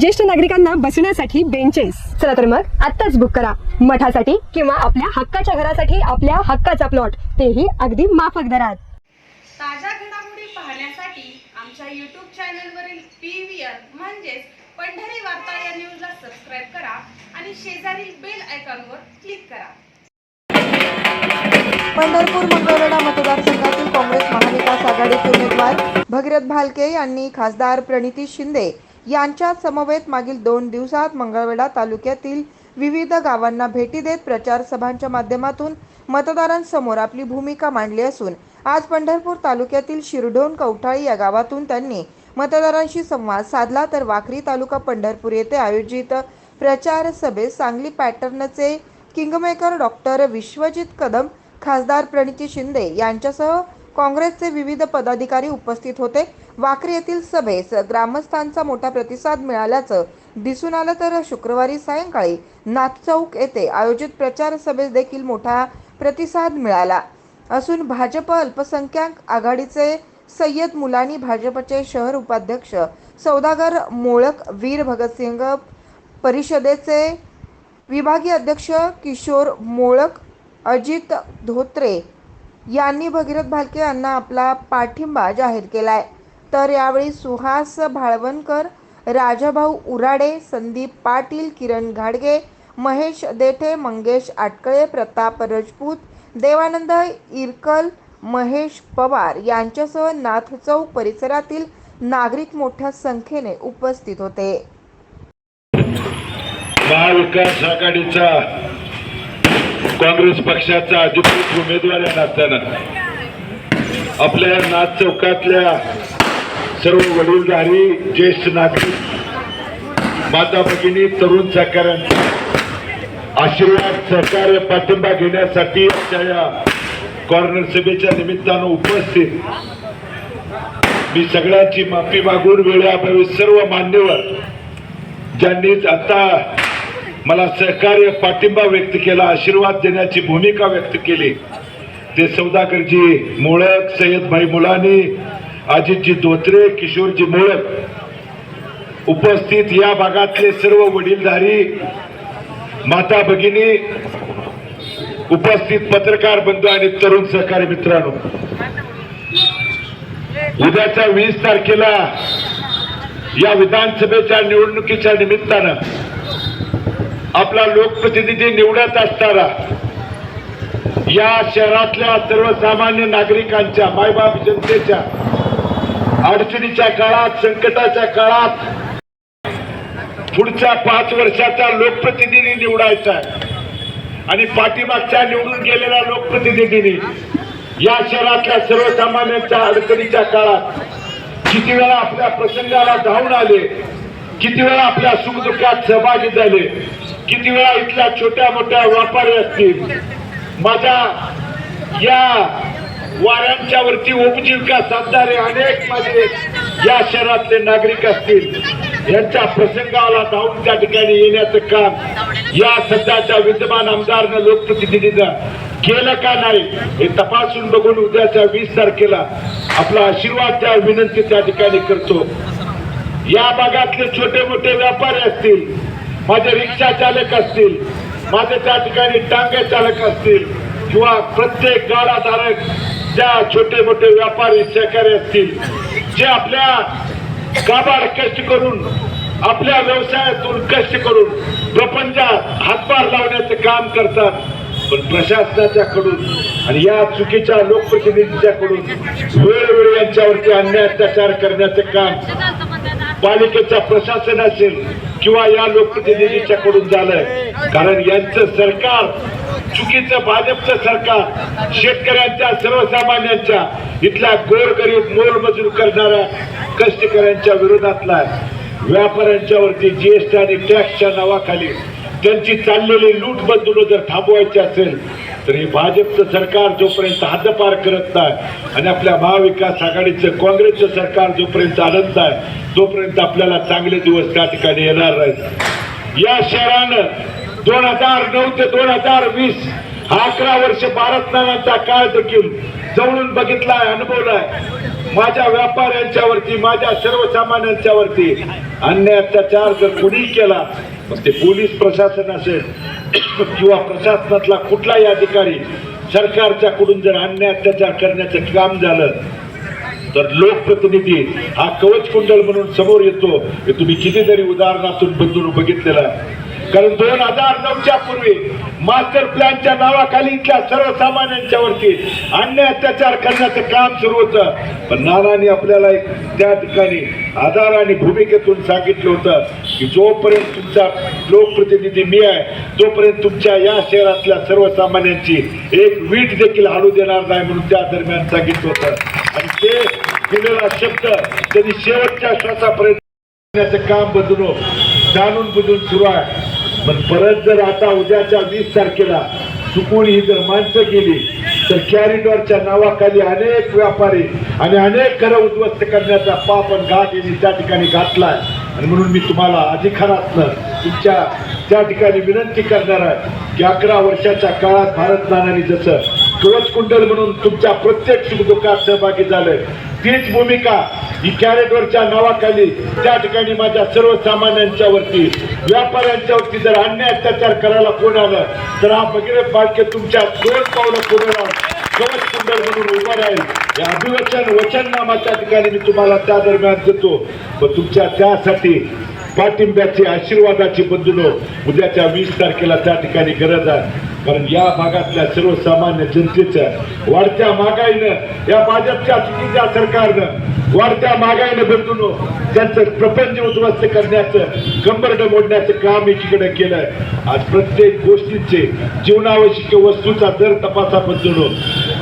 ज्येष्ठ नागरिकांना बसण्यासाठी बेंचेस चला तर मग आत्ताच बुक करा. मठासाठी किंवा आपल्या हक्काच्या घरासाठी आपल्या हक्काचा प्लॉट तेही अगदी माफक दरात. ताज्या घडामोडी पाहण्यासाठी आमच्या यूट्यूब चॅनलवरील पी व्ही आर म्हणजेच पंढरी वार्ता या न्यूजला सबस्क्राईब करा आणि शेजारील बेल आयकॉनवर क्लिक करा. पंढरपूर मंगळवेढा मतदारसंघातील काँग्रेस महाविकास आघाडीचे उमेदवार भगीरथ भालके यांनी खासदार प्रणिती शिंदे यांच्या समवेत मागील दोन दिवसात मंगळवेढा तालुक्यातील विविध गावांना भेटी देत प्रचार सभांच्या माध्यमातून मतदारांसमोर आपली भूमिका मांडली असून आज पंढरपूर तालुक्यातील शिरढोण कवठाळी या गावातून त्यांनी मतदारांशी संवाद साधला तर वाखरी तालुका पंढरपूर येथे आयोजित प्रचार सभेत सांगली पॅटर्नचे किंगमेकर डॉक्टर विश्वजित कदम खासदार प्रणिती शिंदे यांच्यासह काँग्रेसचे विविध पदाधिकारी उपस्थित होते. वाकरी येथील सभेस ग्रामस्थांचा मोठा प्रतिसाद मिळाल्याचं दिसून आलं तर शुक्रवारी सायंकाळी नाथचौक येथे आयोजित प्रचार सभेस देखील मोठा प्रतिसाद मिळाला. असून भाजप अल्पसंख्याक आघाडीचे सय्यद मुलानी भाजपचे शहर उपाध्यक्ष सौदागर मोळक वीर भगतसिंग परिषदेचे विभागीय अध्यक्ष किशोर मोळक अजित धोत्रे यांनी भगीरथ भालके यांना आपला पाठिंबा जाहीर केला आहे तर यावेळी सुहास भाळवणकर राजाभाऊ उराडे संदीप पाटील किरण घाडगे महेश देठे मंगेश आटकळे प्रताप रजपूत देवानंद इरकल महेश पवार यांच्यासह नाथ चौक परिसरातील नागरिक मोठ्या संख्येने उपस्थित होते. महाविकास आघाडीचा काँग्रेस पक्षाचा अधिकृत उमेदवार आहे नसताना आपल्या नाथ चौकातल्या सर्व वडीलधारी ज्येष्ठ नागरिक माता भगिनी तरुण सहकाऱ्यांचा आशीर्वाद सहकार्य पाठिंबा घेण्यासाठी आमच्या या कॉर्नर सभेच्या निमित्तानं उपस्थित मी सगळ्यांची माफी मागून वेळेअभावी सर्व मान्यवर ज्यांनी आता मला सहकार्य पाठिंबा व्यक्त केला आशीर्वाद देण्याची भूमिका व्यक्त केली. ते सौदागरजी मोळक सय्यदभाई मुलानी अजितजी धोत्रे किशोरजी मोळक उपस्थित या भागातले सर्व वडीलधारी माता भगिनी उपस्थित पत्रकार बंधू आणि तरुण सहकारी मित्रांनो. उद्याच्या वीस तारखेला या विधानसभेच्या निवडणुकीच्या निमित्तानं आपला लोकप्रतिनिधी निवडत असताना या शहरातल्या सर्वसामान्य नागरिकांच्या मायबाप जनतेच्या अडचणीच्या काळात संकटाच्या काळात पुढच्या पाच वर्षाचा लोकप्रतिनिधी निवडायचा आहे. आणि पाठीमागच्या निवडून गेलेल्या लोकप्रतिनिधींनी या शहरातल्या सर्वसामान्यांच्या अडचणीच्या काळात किती वेळा आपल्या प्रसंगाला धावून आले किती वेळा आपल्या सुखदुःखात सहभागी झाले किती वेळा इथल्या छोट्या मोठ्या व्यापारी असतील माझ्या या वाऱ्यांच्या वरती उपजीविका साधणारे अनेक माझे या शहरातले नागरिक असतील यांच्या प्रसंगाला धावून त्या ठिकाणी येण्याचं काम या सध्याच्या विद्यमान आमदारनं लोकप्रतिनिधीनं केलं का नाही हे तपासून बघून उद्याच्या वीस तारखेला आपला आशीर्वाद त्या विनंती त्या ठिकाणी करतो. या भागातले छोटे मोठे व्यापारी असतील माझे रिक्षा चालक असतील माझे त्या ठिकाणी टांगे चालक असतील किंवा प्रत्येक गाडाधारक ज्या छोटे मोठे व्यापारी सहकारी असतील जे आपल्या काबाड कष्ट करून आपल्या व्यवसायातून कष्ट करून प्रपंचात हातभार लावण्याचं काम करतात. पण प्रशासनाच्या कडून आणि या चुकीच्या लोकप्रतिनिधीच्या कडून वेळोवेळी यांच्यावरती अन्याय अत्याचार करण्याचं काम पालिकेचा प्रशासन असेल किंवा या लोकप्रतिनिधीच्या कडून झालंय. कारण यांचं सरकार चुकीचं भाजपचं सरकार शेतकऱ्यांच्या सर्वसामान्यांच्या इथल्या गोरगरीब मोलमजूर करणाऱ्या कष्टकऱ्यांच्या विरोधातला व्यापाऱ्यांच्या वरती जीएसटी आणि टॅक्सच्या नावाखाली त्यांची चाललेली लूट बंदून जर थांबवायची असेल तरी भाजपचं सरकार जोपर्यंत हद्दपार करत नाही आणि आपल्या महाविकास आघाडीचं काँग्रेसचं सरकार जोपर्यंत आणत नाही तोपर्यंत आपल्याला चांगले दिवस त्या ठिकाणी येणार नाहीत. या शहरानं दोन हजार नऊ ते दोन हजार वीस हा अकरा वर्ष भारतनाचा काळ देखील जवळून बघितलाय अनुभवलाय माझ्या व्यापाऱ्यांच्यावरती माझ्या सर्वसामान्यांच्यावरती अन्याय अत्याचार जर कुणी केला मग ते पोलीस प्रशासन असेल किंवा प्रशासनातला कुठलाही अधिकारी सरकारच्याकडून जर अन्य अत्याचार करण्याचं काम झालं तर लोकप्रतिनिधी हा कवच कुंडल म्हणून समोर येतो. हे तुम्ही कितीतरी उदाहरणातून बदलून बघितलेलं आहे. कारण दोन हजार नऊच्या पूर्वी मास्टर प्लॅनच्या नावाखाली इथल्या सर्वसामान्यांच्यावरती अन्याय अत्याचार करण्याचं काम सुरू होतं. पण नानाने आपल्याला एक त्या ठिकाणी आधार आणि भूमिकेतून सांगितलं होतं की जोपर्यंत तुमचा लोकप्रतिनिधी मी आहे तोपर्यंत तुमच्या या शहरातल्या सर्वसामान्यांची एक वीट देखील हलू देणार नाही म्हणून त्या दरम्यान सांगितलं होतं. आणि ते दिलेला शब्द त्यांनी शेवटच्या श्वासापर्यंत करण्याचं काम बदलून जाणून बुजून सुरू आहे. पण परत जर आता उद्याच्या वीस तारखेला चुकून ही जर माणसं गेली तर कॅरिडॉरच्या नावाखाली अनेक व्यापारी आणि अनेक घरं उद्ध्वस्त करण्याचा पाप आणि घाट यांनी त्या ठिकाणी घातलाय. आणि म्हणून मी तुम्हाला अधिकारातनं तुमच्या त्या ठिकाणी विनंती करणार आहे की अकरा वर्षाच्या काळात भारत नानांनी जसं कवच कुंडल म्हणून तुमच्या प्रत्येक सुखदुःखात सहभागी झालंय तीच भूमिका ही कॅरेटवरच्या नावाखाली त्या ठिकाणी माझ्या सर्वसामान्यांच्यावरती व्यापाऱ्यांच्यावरती जर अन्याय अत्याचार करायला कोण आलं तर हा भगीरथ बालके तुमच्या दोन पावलं पुढे कवच सुंदर म्हणून उभं राहील. या अभिवचन वचन नामाच्या ठिकाणी मी तुम्हाला त्या दरम्यान देतो. व तुमच्या त्यासाठी पाठिंब्याची आशीर्वादाची बंधुनो उद्याच्या वीस तारखेला त्या ठिकाणी गरज आहे. कारण या भागातल्या सर्वसामान्य जनतेचं वाढत्या महागाईनं या भाजपच्या चुकीच्या सरकारनं वाढत्या महागाईनं बदलून त्यांचं प्रपंच उद्ध्वस्त करण्याचं कंबरड मोडण्याचं काम एकीकडे केलंय. आज प्रत्येक गोष्टीचे जीवनावश्यक वस्तूचा दर तपासा बदलून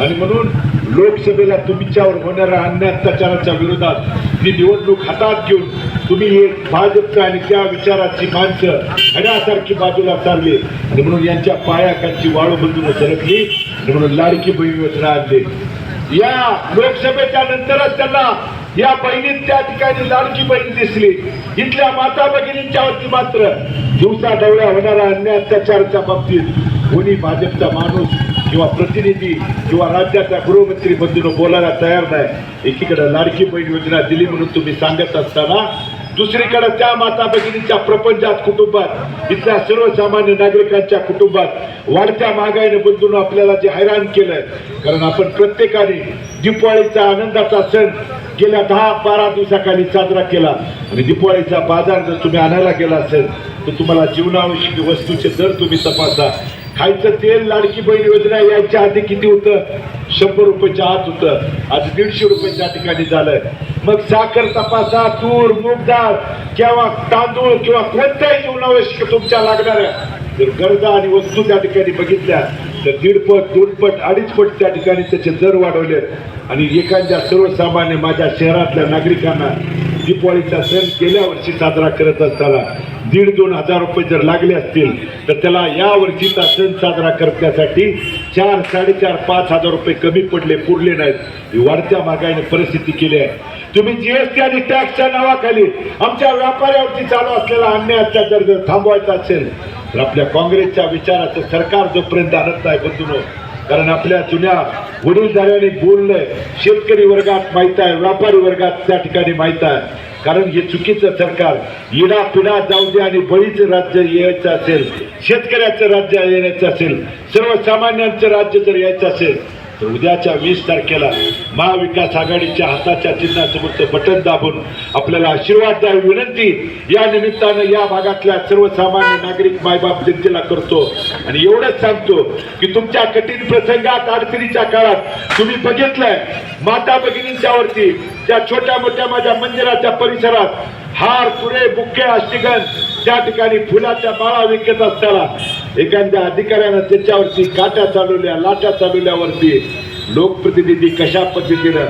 आणि म्हणून लोकसभेला तुमच्यावर होणाऱ्या अन्याय अत्याचाराच्या विरोधात ही निवडणूक हातात घेऊन तुम्ही हे भाजपचं आणि त्या विचाराची माणसं हण्यासारखी बाजूला चालली. आणि म्हणून यांच्या पायाखालची वाळू बंधून सरकली. आणि म्हणून लाडकी बहीण योजना आणली. या लोकसभेच्या नंतरच त्यांना या बहिणीत त्या ठिकाणी लाडकी बहीण दिसली. इथल्या माता भगिनींच्या वरती मात्र दिवसा डवळ्या होणारा अन्याय अत्याचाराच्या बाबतीत कोणी भाजपचा माणूस किंवा प्रतिनिधी किंवा राज्याचा गृहमंत्री बंधून बोलायला तयार नाही. एकीकडे लाडकी बहीण योजना दिली म्हणून तुम्ही सांगत असताना दुसरीकडे त्या माता भगिनीच्या प्रपंचात कुटुंबात इथल्या सर्वसामान्य नागरिकांच्या कुटुंबात वाढत्या महागाईने बंधून आपल्याला जे हैराण केलंय. कारण आपण प्रत्येकाने दिपाळीचा आनंदाचा सण गेल्या दहा बारा दिवसाखाली साजरा केला. आणि दिपाळीचा बाजार जर तुम्ही आणायला गेला असेल तर तुम्हाला जीवनावश्यक वस्तूचे दर तुम्ही तपासा. खायचं तेल लाडकी बहीण योजना यायच्या आधी किती होतं? शंभर रुपयाच्या आत होतं. आज दीडशे रुपयाच्या ठिकाणी झालं. मग साखर तपासा तूर मूग डाळ किंवा तांदूळ किंवा कोणत्याही जीवनावश्यक तुमच्या लागणाऱ्या जर गरजा आणि वस्तू त्या ठिकाणी बघितल्या तर दीडपट दोनपट अडीचपट त्या ठिकाणी त्याचे दर वाढवले. आणि एखाद्या सर्वसामान्य माझ्या शहरातल्या नागरिकांना दीपावलीचा सण गेल्या वर्षी साजरा करत असताना दीड दोन हजार रुपये जर लागले असतील तर त्याला या वर्षीचा सण साजरा करण्यासाठी चार साडेचार पाच हजार रुपये कमी पडले पुरले नाहीत. ही वाढत्या महागाईने परिस्थिती केली आहे. तुम्ही जीएसटी आणि टॅक्सच्या नावाखाली आमच्या व्यापाऱ्यावरती चालू असलेला अन्याय अत्याचार जर थांबवायचा असेल तर आपल्या काँग्रेसच्या विचाराचं सरकार जोपर्यंत आणत नाही बंधून कारण आपल्या जुन्या वडीलधाऱ्याने बोललंय शेतकरी वर्गात माहीत आहे व्यापारी वर्गात त्या ठिकाणी माहीत आहे. कारण हे चुकीचं सरकार इडा पिडा जाऊ दे आणि बळीचं राज्य यायचं असेल शेतकऱ्याचं राज्य यायचं असेल सर्वसामान्यांचं राज्य जर यायचं असेल तर उद्याच्या वीस तारखेला महाविकास आघाडीच्या हाताच्या चिन्हासमोरचं बटन दाबून आपल्याला आशीर्वाद द्यावी विनंती. या निमित्तानं या भागातल्या सर्वसामान्य नागरिक मायबाप जनतेला करतो. आणि एवढंच सांगतो की तुमच्या कठीण प्रसंगात अडचणीच्या काळात तुम्ही बघितलंय. माता भगिनींच्या वरती त्या छोट्या मोठ्या माझ्या मंदिराच्या परिसरात हार पुरे बुके अष्टिगन त्या ठिकाणी फुलाच्या बाळा विकत असताना एखाद्या अधिकाऱ्यानं त्याच्यावरती काट्या चालवल्या लाट्या चालवल्यावरती लोकप्रतिनिधी कशा पद्धतीनं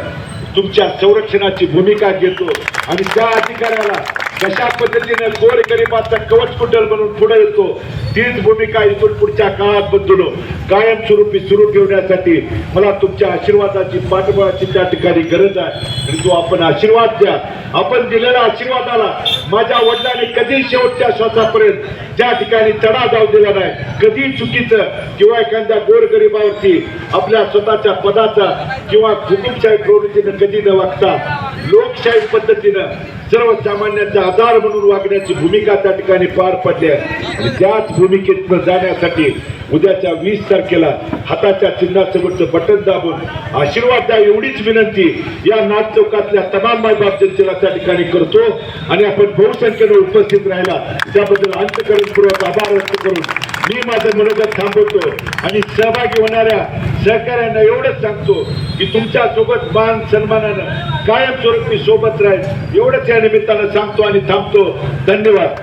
तुमच्या संरक्षणाची भूमिका घेतो आणि त्या अधिकाऱ्याला कशा पद्धतीने गोरगरिबाचा कवच कुटल म्हणून पुढे येतो तीच भूमिका इथून पुढच्या काळात बदलून कायमस्वरूपी सुरू ठेवण्यासाठी मला तुमच्या आशीर्वादाची पाठबळाची त्या ठिकाणी गरज आहे. आणि तो आपण आशीर्वाद द्या. आपण दिलेल्या आशीर्वादाला माझ्या वडिलांनी कधी शेवटच्या श्वासापर्यंत ज्या ठिकाणी तडा जाऊ दिला नाही कधी चुकीचं किंवा एखाद्या गोरगरिबावरती आपल्या स्वतःच्या पदाचा किंवा हुकुमशाही प्रवृत्तीनं कधी न वागता लोकशाही पद्धतीनं सर्वसामान्यांचा आधार म्हणून वागण्याची भूमिका त्या ठिकाणी पार पडली आहे. आणि त्याच भूमिकेत जाण्यासाठी उद्याच्या वीस तारखेला हाताच्या चिन्हासमोरचं बटन दाबून आशीर्वाद द्या एवढीच विनंती या नाथ चौकातल्या तमाम मायबाप जनतेला त्या ठिकाणी करतो. आणि आपण बहुसंख्येनं उपस्थित राहिला त्याबद्दल अंतकरणपूर्वक आभार व्यक्त करून मी माझं मनोगत थांबवतो आणि सहभागी होणाऱ्या सहकाऱ्यांना एवढंच सांगतो की तुमच्यासोबत मान सन्मानानं कायमस्वरूपी सोबत राहील. एवढंच या निमित्तानं सांगतो आणि थांबतो. धन्यवाद.